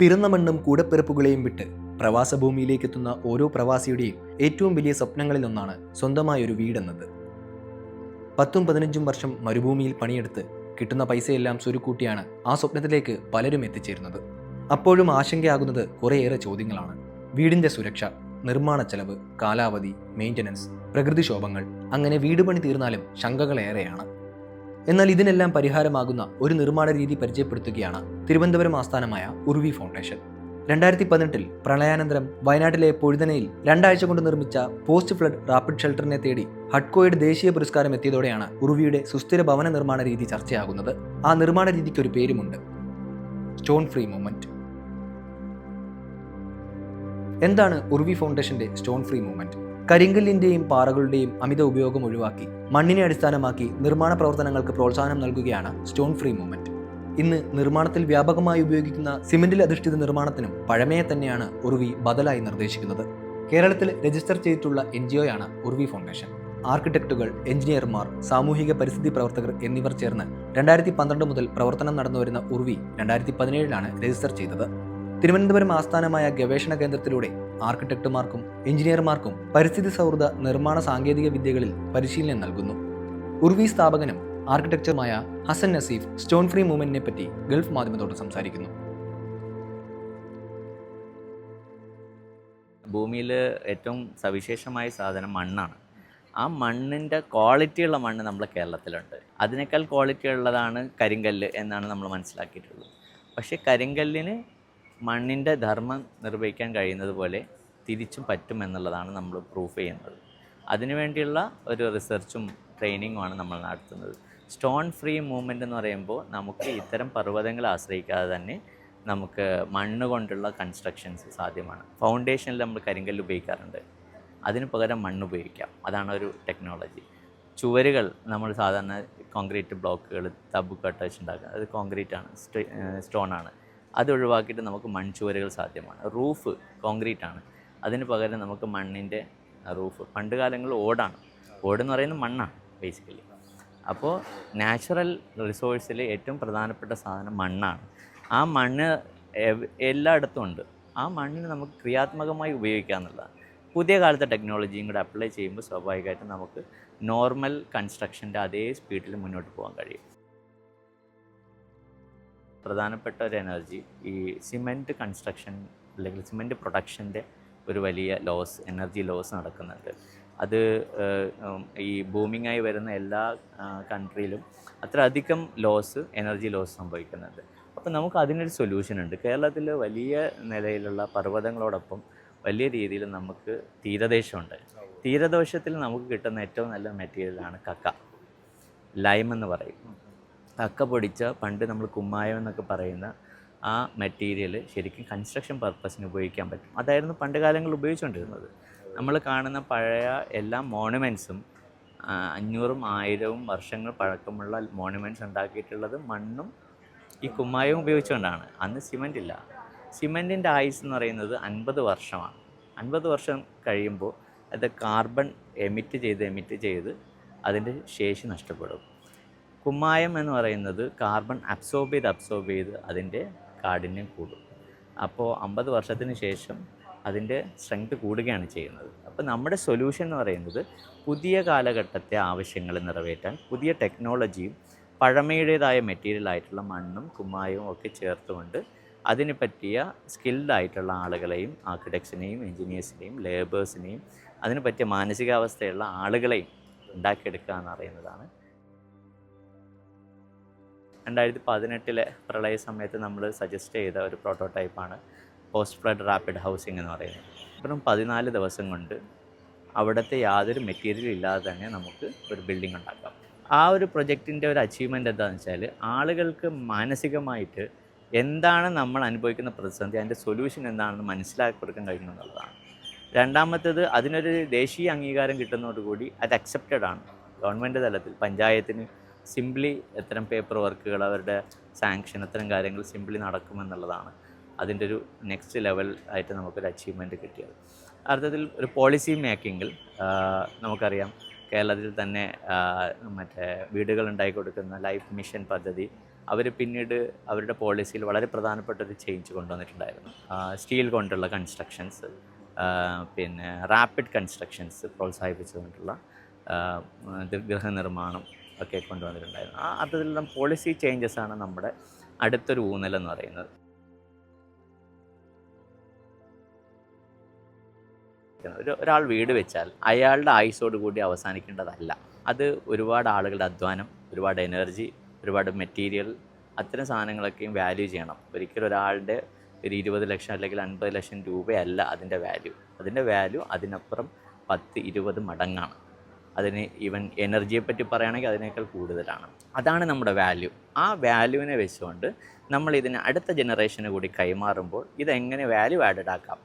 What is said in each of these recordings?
പിറന്ന മണ്ണും കൂടപ്പിറപ്പുകളെയും വിട്ട് പ്രവാസഭൂമിയിലേക്ക് എത്തുന്ന ഓരോ പ്രവാസിയുടെയും ഏറ്റവും വലിയ സ്വപ്നങ്ങളിലൊന്നാണ് സ്വന്തമായൊരു വീടെന്നത്. പത്തും പതിനഞ്ചും വർഷം മരുഭൂമിയിൽ പണിയെടുത്ത് കിട്ടുന്ന പൈസയെല്ലാം സ്വരുക്കൂട്ടിയാണ് ആ സ്വപ്നത്തിലേക്ക് പലരും എത്തിച്ചേരുന്നത്. അപ്പോഴും ആശങ്കയാകുന്നത് കുറേയേറെ ചോദ്യങ്ങളാണ്. വീടിന്റെ സുരക്ഷ നിർമ്മാണ ചെലവ് കാലാവധി മെയിന്റനൻസ് പ്രകൃതിക്ഷോഭങ്ങൾ അങ്ങനെ വീട് പണി തീർന്നാലും ശങ്കകളേറെയാണ്. എന്നാൽ ഇതിനെല്ലാം പരിഹാരമാകുന്ന ഒരു നിർമ്മാണ രീതി പരിചയപ്പെടുത്തുകയാണ് തിരുവനന്തപുരം ആസ്ഥാനമായ ഉർവി ഫൗണ്ടേഷൻ. രണ്ടായിരത്തി പതിനെട്ടിൽ പ്രളയാനന്തരം വയനാട്ടിലെ പൊഴുതനയിൽ രണ്ടാഴ്ച കൊണ്ട് നിർമ്മിച്ച പോസ്റ്റ് ഫ്ലഡ് റാപ്പിഡ് ഷെൽട്ടറിനെ തേടി ഹഡ്കോയുടെ ദേശീയ പുരസ്കാരം എത്തിയതോടെയാണ് ഉറുവിയുടെ സുസ്ഥിര ഭവന നിർമ്മാണ രീതി ചർച്ചയാകുന്നത്. ആ നിർമ്മാണ രീതിക്ക് ഒരു പേരുമുണ്ട്. Stone free movement. എന്താണ് ഉർവി ഫൗണ്ടേഷന്റെ സ്റ്റോൺ ഫ്രീ മൂവ്മെന്റ്? കരിങ്കല്ലിന്റെയും പാറകളുടെയും അമിത ഉപയോഗം ഒഴിവാക്കി മണ്ണിനെ അടിസ്ഥാനമാക്കി നിർമ്മാണ പ്രവർത്തനങ്ങൾക്ക് പ്രോത്സാഹനം നൽകുകയാണ് സ്റ്റോൺ ഫ്രീ മൂവ്മെന്റ് ഇന്ന് നിർമ്മാണത്തിൽ വ്യാപകമായി ഉപയോഗിക്കുന്ന സിമെന്റിൽ അധിഷ്ഠിത നിർമ്മാണത്തിനും പഴമയെ തന്നെയാണ് ഉർവി ബദലായി നിർദ്ദേശിക്കുന്നത്. കേരളത്തിൽ രജിസ്റ്റർ ചെയ്തിട്ടുള്ള എൻ ജി ഒയാണ് ഉർവി ഫൗണ്ടേഷൻ ആർക്കിടെക്റ്റുകൾ എഞ്ചിനീയർമാർ സാമൂഹിക പരിസ്ഥിതി പ്രവർത്തകർ എന്നിവർ ചേർന്ന് രണ്ടായിരത്തി പന്ത്രണ്ട് മുതൽ പ്രവർത്തനം നടന്നുവരുന്ന ഉർവി രണ്ടായിരത്തി പതിനേഴിലാണ് രജിസ്റ്റർ ചെയ്തത്. തിരുവനന്തപുരം ആസ്ഥാനമായ ഗവേഷണ കേന്ദ്രത്തിലൂടെ ആർക്കിടെക്റ്റുമാർക്കും എഞ്ചിനീയർമാർക്കും പരിസ്ഥിതി സൗഹൃദ നിർമ്മാണ സാങ്കേതിക വിദ്യകളിൽ പരിശീലനം നൽകുന്നു. ഉർവി സ്ഥാപകനും ആർക്കിടെക്ചറുമായ ഹസൻ നസീഫ് സ്റ്റോൺ ഫ്രീ മൂവ്മെന്റിനെ പറ്റി ഗൾഫ് മാധ്യമത്തോട് സംസാരിക്കുന്നു. ഭൂമിയിൽ ഏറ്റവും സവിശേഷമായ സാധനം മണ്ണാണ്. ആ മണ്ണിന്റെ ക്വാളിറ്റിയുള്ള മണ്ണ് നമ്മുടെ കേരളത്തിലുണ്ട്. അതിനേക്കാൾ ക്വാളിറ്റി ഉള്ളതാണ് കരിങ്കല്ല് എന്നാണ് നമ്മൾ മനസ്സിലാക്കിയിട്ടുള്ളത്. പക്ഷേ കരിങ്കല്ലിന് മണ്ണിന്റെ ധർമ്മം നിർവഹിക്കാൻ കഴിയുന്നത് പോലെ തിരിച്ചും പറ്റും എന്നുള്ളതാണ് നമ്മൾ പ്രൂഫ് ചെയ്യുന്നത്. അതിനുവേണ്ടിയുള്ള ഒരു റിസർച്ചും ട്രെയിനിങ്ങുമാണ് നമ്മൾ നടത്തുന്നത്. സ്റ്റോൺ ഫ്രീ മൂവ്മെന്റ് എന്ന് പറയുമ്പോൾ നമുക്ക് ഇത്തരം പർവതങ്ങളെ ആശ്രയിക്കാതെ തന്നെ നമുക്ക് മണ്ണ് കൊണ്ടുള്ള കൺസ്ട്രക്ഷൻസ് സാധ്യമാണ്. ഫൗണ്ടേഷനിൽ നമ്മൾ കരിങ്കല്ല് ഉപയോഗിക്കാറുണ്ട്. അതിന് പകരം മണ്ണ് ഉപയോഗിക്കാം. അതാണ് ഒരു ടെക്നോളജി ചുവരുകൾ നമ്മൾ സാധാരണ കോൺക്രീറ്റ് ബ്ലോക്കുകൾ തബ് കട്ടേഴ്സ് ഉണ്ടാക്കുക. അത് കോൺക്രീറ്റ് ആണ്. സ്റ്റോൺ ആണ്. അത് ഒഴിവാക്കിയിട്ട് നമുക്ക് മൺചുവരുകൾ സാധ്യമാണ്. റൂഫ് കോൺക്രീറ്റ് ആണ് അതിന് പകരം നമുക്ക് മണ്ണിന്റെ റൂഫ്. പണ്ട് കാലങ്ങളിൽ ഓടാണ്. എന്ന് പറയുന്നത് മണ്ണാണ് ബേസിക്കലി അപ്പോൾ നാച്ചുറൽ റിസോഴ്സിൽ ഏറ്റവും പ്രധാനപ്പെട്ട സാധനം മണ്ണാണ്. ആ മണ്ണ് എല്ലായിടത്തും ഉണ്ട്. ആ മണ്ണിന് നമുക്ക് ക്രിയാത്മകമായി ഉപയോഗിക്കുക എന്നുള്ളതാണ്. പുതിയ കാലത്തെ ടെക്നോളജിയും കൂടെ അപ്ലൈ ചെയ്യുമ്പോൾ സ്വാഭാവികമായിട്ടും നമുക്ക് നോർമൽ കൺസ്ട്രക്ഷന്റെ അതേ സ്പീഡിൽ മുന്നോട്ട് പോകാൻ കഴിയും. പ്രധാനപ്പെട്ട ഒരു എനർജി ഈ സിമെന്റ് കൺസ്ട്രക്ഷൻ അല്ലെങ്കിൽ സിമെന്റ് പ്രൊഡക്ഷന്റെ ഒരു വലിയ ലോസ് എനർജി ലോസ് നടക്കുന്നുണ്ട്. അത് ഈ ബൂമിങ്ങായി വരുന്ന എല്ലാ കൺട്രിയിലും അത്ര അധികം ലോസ് എനർജി ലോസ് സംഭവിക്കുന്നുണ്ട്. അപ്പോൾ നമുക്ക് അതിനൊരു സൊല്യൂഷൻ ഉണ്ട്. കേരളത്തിൽ വലിയ നിലയിലുള്ള പർവതങ്ങളോടൊപ്പം വലിയ രീതിയിൽ നമുക്ക് തീരദേശമുണ്ട്. തീരദേശത്തിൽ നമുക്ക് കിട്ടുന്ന ഏറ്റവും നല്ല മെറ്റീരിയലാണ് കക്ക. ലൈം എന്ന് പറയും. കക്ക പൊടിച്ച പണ്ട് നമ്മൾ കുമ്മായം എന്നൊക്കെ പറയുന്ന ആ മെറ്റീരിയൽ ശരിക്കും കൺസ്ട്രക്ഷൻ പർപ്പസിന് ഉപയോഗിക്കാൻ പറ്റും. അതായിരുന്നു പണ്ട് കാലങ്ങളിൽ ഉപയോഗിച്ചുകൊണ്ടിരുന്നത്. നമ്മൾ കാണുന്ന പഴയ എല്ലാ മോണുമെൻസും അഞ്ഞൂറും ആയിരവും വർഷങ്ങൾ പഴക്കമുള്ള മോണുമെൻസ് ഉണ്ടാക്കിയിട്ടുള്ളത് മണ്ണും ഈ കുമ്മായവും ഉപയോഗിച്ചുകൊണ്ടാണ്. അന്ന് സിമന്റ് ഇല്ല. സിമന്റിന്റെ ആയുസ് എന്ന് പറയുന്നത് അൻപത് വർഷമാണ്. അൻപത് വർഷം കഴിയുമ്പോൾ അത് കാർബൺ എമിറ്റ് ചെയ്ത് എമിറ്റ് ചെയ്ത് അതിന്റെ ശേഷി നഷ്ടപ്പെടും. കുമ്മായം എന്ന് പറയുന്നത് കാർബൺ അബ്സോർബ് ചെയ്ത് അബ്സോർബ് ചെയ്ത് അതിന്റെ കാഠിന്യം കൂടും. അപ്പോൾ അമ്പത് വർഷത്തിന് ശേഷം അതിന്റെ സ്ട്രെങ്ത് കൂടുകയാണ് ചെയ്യുന്നത്. അപ്പോൾ നമ്മുടെ സൊല്യൂഷൻ എന്ന് പറയുന്നത് പുതിയ കാലഘട്ടത്തെ ആവശ്യങ്ങൾ നിറവേറ്റാൻ പുതിയ ടെക്നോളജിയും പഴമയുടേതായ മെറ്റീരിയൽ ആയിട്ടുള്ള മണ്ണും കുമ്മായവും ഒക്കെ ചേർത്തുകൊണ്ട് അതിന് പറ്റിയ സ്കിൽഡ് ആയിട്ടുള്ള ആളുകളെയും ആർക്കിടെക്ട്സിനെയും എൻജിനീയേഴ്സിനെയും ലേബേഴ്സിനെയും അതിന് പറ്റിയ മാനസികാവസ്ഥയുള്ള ആളുകളെയും ഉണ്ടാക്കിയെടുക്കുക എന്ന് പറയുന്നതാണ് രണ്ടായിരത്തി പതിനെട്ടിലെ പ്രളയ സമയത്ത് നമ്മൾ സജസ്റ്റ് ചെയ്ത ഒരു പ്രോട്ടോടൈപ്പാണ് പോസ്റ്റ് ഫ്ലഡ് റാപ്പിഡ് ഹൗസിംഗ് എന്ന് പറയുന്നത്. വെറും പതിനാല് ദിവസം കൊണ്ട് അവിടുത്തെ യാതൊരു മെറ്റീരിയൽ ഇല്ലാതെ തന്നെ നമുക്ക് ഒരു ബിൽഡിംഗ് ഉണ്ടാക്കാം. ആ ഒരു പ്രൊജക്റ്റിന്റെ ഒരു അച്ചീവ്മെന്റ് എന്താണെന്ന് വെച്ചാൽ ആളുകൾക്ക് മാനസികമായിട്ട് എന്താണ് നമ്മൾ അനുഭവിക്കുന്ന പ്രതിസന്ധി അതിന്റെ സൊല്യൂഷൻ എന്താണെന്ന് മനസ്സിലാക്കി കൊടുക്കാൻ കഴിയുന്നു എന്നുള്ളതാണ്. രണ്ടാമത്തേത് അതിനൊരു ദേശീയ അംഗീകാരം കിട്ടുന്നതോടുകൂടി അത് അക്സെപ്റ്റഡ് ആണ്. ഗവൺമെന്റ് തലത്തിൽ പഞ്ചായത്തിന് സിംപ്ലി എത്തരം പേപ്പർ വർക്കുകൾ അവരുടെ സാങ്ഷൻ ഇത്തരം കാര്യങ്ങൾ സിംപ്ലി നടക്കുമെന്നുള്ളതാണ് അതിന്റെ ഒരു നെക്സ്റ്റ് ലെവൽ ആയിട്ട് നമുക്കൊരു അച്ചീവ്മെന്റ് കിട്ടിയത്. അർത്ഥത്തിൽ ഒരു പോളിസി മേക്കിങ്ങിൽ നമുക്കറിയാം കേരളത്തിൽ തന്നെ മറ്റേ വീടുകൾ ഉണ്ടാക്കി കൊടുക്കുന്ന ലൈഫ് മിഷൻ പദ്ധതി അവർ പിന്നീട് അവരുടെ പോളിസിയിൽ വളരെ പ്രധാനപ്പെട്ട ഒരു ചേഞ്ച് കൊണ്ടുവന്നിട്ടുണ്ടായിരുന്നു. സ്റ്റീൽ കൊണ്ടുള്ള കൺസ്ട്രക്ഷൻസ് പിന്നെ റാപ്പിഡ് കൺസ്ട്രക്ഷൻസ് പ്രോത്സാഹിപ്പിച്ചുകൊണ്ടുള്ള ഗൃഹനിർമ്മാണം ഒക്കെ കൊണ്ടുവന്നിട്ടുണ്ടായിരുന്നു. ആ അതെല്ലാം പോളിസി ചേഞ്ചസ് ആണ് നമ്മുടെ അടുത്തൊരു ഊന്നലെന്ന് പറയുന്നത്. ഒരു ഒരാൾ വീട് വെച്ചാൽ അയാളുടെ ആയുസോട് കൂടി അവസാനിക്കേണ്ടതല്ല. അത് ഒരുപാട് ആളുകളുടെ അധ്വാനം ഒരുപാട് എനർജി ഒരുപാട് മെറ്റീരിയൽ അത്തരം സാധനങ്ങളൊക്കെയും വാല്യൂ ചെയ്യണം. ഒരിക്കലും ഒരാളുടെ ഒരു ഇരുപത് ലക്ഷം അല്ലെങ്കിൽ അൻപത് ലക്ഷം രൂപയല്ല അതിന്റെ വാല്യൂ അതിന്റെ വാല്യൂ അതിനപ്പുറം പത്ത് ഇരുപത് മടങ്ങാണ്. അതിന് ഈവൻ എനർജിയെ പറ്റി പറയുകയാണെങ്കിൽ അതിനേക്കാൾ കൂടുതലാണ്. അതാണ് നമ്മുടെ വാല്യൂ ആ വാല്യൂവിനെ വെച്ചുകൊണ്ട് നമ്മൾ ഇതിനെ അടുത്ത ജനറേഷന് കൂടി കൈമാറുമ്പോൾ ഇതെങ്ങനെ വാല്യൂ ആഡഡ് ആക്കാം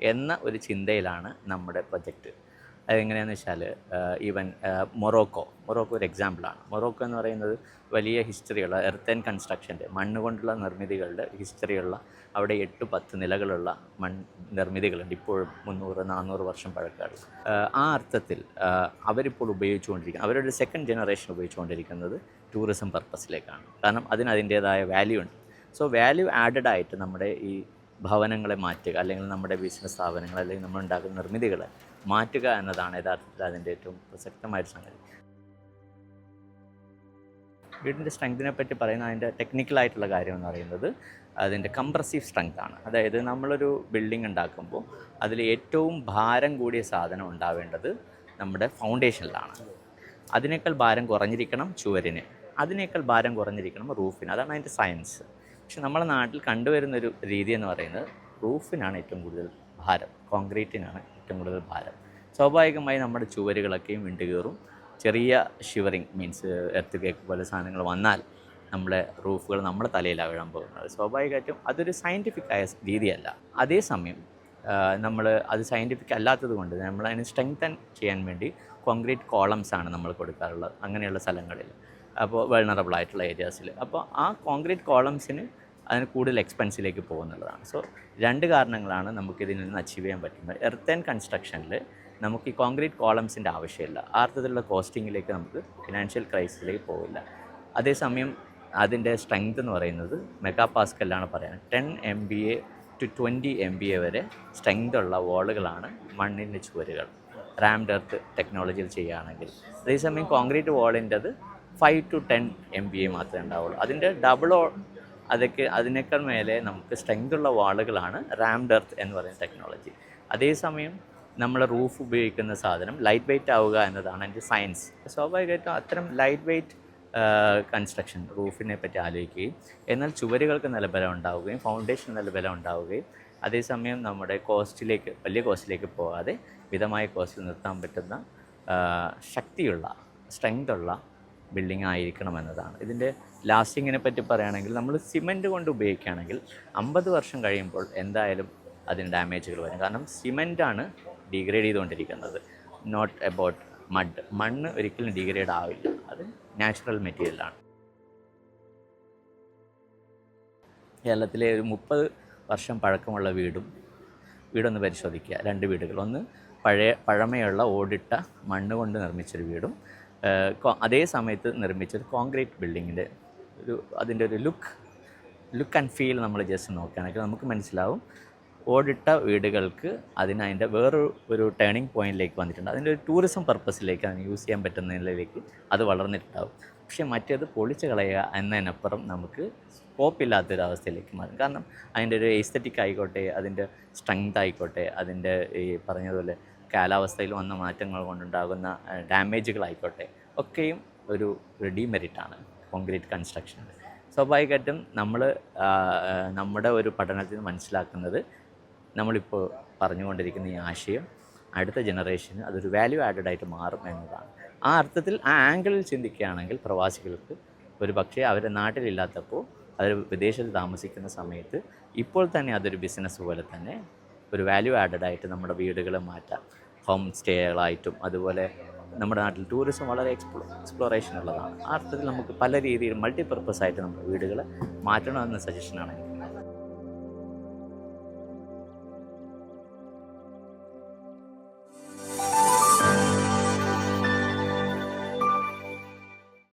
എന്ന ഒരു ചിന്തയിലാണ് നമ്മുടെ പ്രൊജക്റ്റ് അതെങ്ങനെയാണെന്ന് വെച്ചാൽ ഈവൻ മൊറോക്കോ മൊറോക്കോ ഒരു എക്സാമ്പിളാണ് മൊറോക്കോ എന്ന് പറയുന്നത് വലിയ ഹിസ്റ്ററിയുള്ള എർത്ത് കൺസ്ട്രക്ഷന്റെ മണ്ണ് കൊണ്ടുള്ള നിർമ്മിതികളുടെ ഹിസ്റ്ററിയുള്ള അവിടെ എട്ട് പത്ത് നിലകളുള്ള മൺ നിർമ്മിതികളുണ്ട് ഇപ്പോഴും മുന്നൂറ് നാനൂറ് വർഷം പഴക്കമുള്ള ആ അർത്ഥത്തിൽ അവരിപ്പോൾ ഉപയോഗിച്ചുകൊണ്ടിരിക്കുന്നത് അവരുടെ സെക്കൻഡ് ജനറേഷൻ ഉപയോഗിച്ചുകൊണ്ടിരിക്കുന്നത് ടൂറിസം പർപ്പസിലേക്കാണ് കാരണം അതിന് അതിന്റേതായ വാല്യൂ ഉണ്ട്. സോ വാല്യൂ ആഡഡ് ആയിട്ട് നമ്മുടെ ഈ ഭവനങ്ങളെ മാറ്റുക അല്ലെങ്കിൽ നമ്മുടെ ബിസിനസ് സ്ഥാപനങ്ങൾ അല്ലെങ്കിൽ നമ്മൾ ഉണ്ടാക്കുന്ന നിർമ്മിതികളെ മാറ്റുക എന്നതാണ് യഥാർത്ഥത്തിൽ അതിന്റെ ഏറ്റവും പ്രസക്തമായൊരു സംഗതി. വീടിന്റെ സ്ട്രെങ്തിനെ പറ്റി പറയുന്ന അതിന്റെ ടെക്നിക്കലായിട്ടുള്ള കാര്യം എന്ന് പറയുന്നത് അതിന്റെ കംപ്രസീവ് സ്ട്രെങ്ത് ആണ്. അതായത് നമ്മളൊരു ബിൽഡിംഗ് ഉണ്ടാക്കുമ്പോൾ അതിൽ ഏറ്റവും ഭാരം കൂടിയ സാധനം ഉണ്ടാവേണ്ടത് നമ്മുടെ ഫൗണ്ടേഷനിലാണ്. അതിനേക്കാൾ ഭാരം കുറഞ്ഞിരിക്കണം ചുവരിന്. അതിനേക്കാൾ ഭാരം കുറഞ്ഞിരിക്കണം റൂഫിന്. അതാണ് അതിന്റെ സയൻസ്. പക്ഷെ നമ്മുടെ നാട്ടിൽ കണ്ടുവരുന്നൊരു രീതി എന്ന് പറയുന്നത് റൂഫിനാണ് ഏറ്റവും കൂടുതൽ ഭാരം കോൺക്രീറ്റിനാണ് ഏറ്റവും കൂടുതൽ ഭാരം. സ്വാഭാവികമായി നമ്മുടെ ചുവരുകളൊക്കെയും വിണ്ടുകയറും. ചെറിയ ഷിവറിങ് മീൻസ് എർത്ത് കേക്ക് പോലെ സാധനങ്ങൾ വന്നാൽ നമ്മുടെ റൂഫുകൾ നമ്മുടെ തലയിലാണ് വീഴാൻ പോകുന്നത്. സ്വാഭാവികമായിട്ടും അതൊരു സയന്റിഫിക് ആയ രീതിയല്ല. അതേസമയം നമ്മൾ അത് സയന്റിഫിക് അല്ലാത്തത് കൊണ്ട് നമ്മൾ അതിനെ സ്ട്രെങ്തൻ ചെയ്യാൻ വേണ്ടി കോൺക്രീറ്റ് കോളംസ് ആണ് നമ്മൾ കൊടുക്കാറുള്ളത് അങ്ങനെയുള്ള സ്ഥലങ്ങളിൽ. അപ്പോൾ വെൾണറബിൾ ആയിട്ടുള്ള ഏരിയാസിൽ അപ്പോൾ ആ കോൺക്രീറ്റ് കോളംസിന് അതിന് കൂടുതൽ എക്സ്പെൻസിലേക്ക് പോകുന്നുള്ളതാണ്. സോ രണ്ട് കാരണങ്ങളാണ് നമുക്ക് ഇതിൽ നിന്ന് അച്ചീവ് ചെയ്യാൻ പറ്റുന്നത്. എർത്ത് ആൻഡ് കൺസ്ട്രക്ഷനിൽ നമുക്ക് ഈ കോൺക്രീറ്റ് കോളംസിന്റെ ആവശ്യമില്ല. ആ അർത്ഥത്തിലുള്ള കോസ്റ്റിങ്ങിലേക്ക് നമുക്ക് ഫിനാൻഷ്യൽ ക്രൈസിസിലേക്ക് പോകില്ല. അതേസമയം അതിന്റെ സ്ട്രെങ്ത് എന്ന് പറയുന്നത് മെഗാ പാസ്കല്ലാണ് പറയുന്നത്. Ten M B A to twenty M B A വരെ സ്ട്രെങ്ത് ഉള്ള വാളുകളാണ് മണ്ണിന്റെ ചുവരുകൾ. റാംഡ് എർത്ത് ടെക്നോളജിയിൽ ചെയ്യുകയാണെങ്കിൽ. അതേസമയം concrete വാളിന്റെത് five to ten M B A മാത്രമേ ഉണ്ടാവുള്ളൂ. അതിന്റെ ഡബിളോ അതൊക്കെ അതിനേക്കാൾ മേലെ നമുക്ക് സ്ട്രെങ്ത് ഉള്ള വാളുകളാണ് റാംഡ് എർത്ത് എന്ന് പറയുന്ന ടെക്നോളജി അതേസമയം നമ്മൾ റൂഫ് ഉപയോഗിക്കുന്ന സാധനം ലൈറ്റ് വെയിറ്റ് ആവുക എന്നതാണ് എന്റെ സയൻസ് സ്വാഭാവികമായിട്ടും അത്തരം ലൈറ്റ് വെയിറ്റ് കൺസ്ട്രക്ഷൻ റൂഫിനെ പറ്റി ആലോചിക്കുകയും എന്നാൽ ചുവരുകൾക്ക് നല്ല ബലം ഉണ്ടാവുകയും ഫൗണ്ടേഷൻ നല്ല ബലം ഉണ്ടാവുകയും അതേസമയം നമ്മുടെ കോസ്റ്റിലേക്ക് വലിയ കോസ്റ്റിലേക്ക് പോകാതെ മിതമായ കോസ്റ്റിൽ നിർത്താൻ പറ്റുന്ന ശക്തിയുള്ള സ്ട്രെങ്ത് ഉള്ള ബിൽഡിംഗ് ആയിരിക്കണം എന്നതാണ് ഇതിന്റെ ലാസ്റ്റിങ്ങിനെ പറ്റി പറയുകയാണെങ്കിൽ നമ്മൾ സിമന്റ് കൊണ്ട് ഉപയോഗിക്കുകയാണെങ്കിൽ അമ്പത് വർഷം കഴിയുമ്പോൾ എന്തായാലും അതിന് ഡാമേജുകൾ വരും. കാരണം സിമന്റാണ് ഡീഗ്രേഡ് ചെയ്തുകൊണ്ടിരിക്കുന്നത്. നോട്ട് എബൌട്ട് മഡ് മണ്ണ് ഒരിക്കലും ഡീഗ്രേഡ് ആവില്ല. അത് നാച്ചുറൽ മെറ്റീരിയലാണ് കേരളത്തിലെ ഒരു മുപ്പത് വർഷം പഴക്കമുള്ള വീടും വീടൊന്ന് പരിശോധിക്കുക. രണ്ട് വീടുകൾ. ഒന്ന് പഴയ പഴമയുള്ള ഓടിട്ട മണ്ണ് കൊണ്ട് നിർമ്മിച്ചൊരു വീടും അതേ സമയത്ത് നിർമ്മിച്ച ഒരു കോൺക്രീറ്റ് ബിൽഡിങ്ങിന്റെ ഒരു അതിന്റെ ഒരു ലുക്ക് ലുക്ക് ആൻഡ് ഫീൽ നമ്മൾ ജസ്റ്റ് നോക്കുകയാണെങ്കിൽ നമുക്ക് മനസ്സിലാവും ഓടിട്ട വീടുകൾക്ക് അതിന് അതിന്റെ വേറൊരു ഒരു ടേണിംഗ് പോയിന്റിലേക്ക് വന്നിട്ടുണ്ട്. അതിന്റെ ഒരു ടൂറിസം പർപ്പസിലേക്ക് അതിന് യൂസ് ചെയ്യാൻ പറ്റുന്ന നിലയിലേക്ക് അത് വളർന്നിട്ടുണ്ടാവും. പക്ഷേ മറ്റേത് പൊളിച്ച് കളയുക എന്നതിനപ്പുറം നമുക്ക് സ്കോപ്പ് ഇല്ലാത്തൊരവസ്ഥയിലേക്ക് മാറും. കാരണം അതിന്റെ ഒരു എസ്തറ്റിക് ആയിക്കോട്ടെ അതിന്റെ സ്ട്രെങ്ത് ആയിക്കോട്ടെ അതിന്റെ ഈ പറഞ്ഞതുപോലെ കാലാവസ്ഥയിൽ വന്ന മാറ്റങ്ങൾ കൊണ്ടുണ്ടാകുന്ന ഡാമേജുകളായിക്കോട്ടെ ഒക്കെയും ഒരു റെഡിമെറിറ്റാണ് ഡീമെറിറ്റാണ് കോൺക്രീറ്റ് കൺസ്ട്രക്ഷൻ സ്വാഭാവികമായിട്ടും നമ്മൾ നമ്മുടെ ഒരു പഠനത്തിൽ മനസ്സിലാക്കുന്നത് നമ്മളിപ്പോൾ പറഞ്ഞുകൊണ്ടിരിക്കുന്ന ഈ ആശയം അടുത്ത ജനറേഷന് അതൊരു വാല്യൂ ആഡഡ് ആയിട്ട് മാറും എന്നതാണ്. ആ അർത്ഥത്തിൽ ആ ആംഗിളിൽ ചിന്തിക്കുകയാണെങ്കിൽ പ്രവാസികൾക്ക് ഒരു പക്ഷേ അവരെ നാട്ടിലില്ലാത്തപ്പോൾ അവർ വിദേശത്ത് താമസിക്കുന്ന സമയത്ത് ഇപ്പോൾ തന്നെ അതൊരു ബിസിനസ് പോലെ തന്നെ ഒരു വാല്യൂ ആഡഡ് ആയിട്ട് നമ്മുടെ വീടുകൾ മാറ്റാം. ഹോം സ്റ്റേകളായിട്ടും അതുപോലെ നമ്മുടെ നാട്ടിൽ ടൂറിസം വളരെ എക്സ്പ്ലോ എക്സ്പ്ലോറേഷൻ ഉള്ളതാണ് ആ അർത്ഥത്തിൽ നമുക്ക് പല രീതിയിൽ മൾട്ടിപ്പർപ്പസ് ആയിട്ട് നമ്മുടെ വീടുകൾ മാറ്റണമെന്ന സജഷനാണ്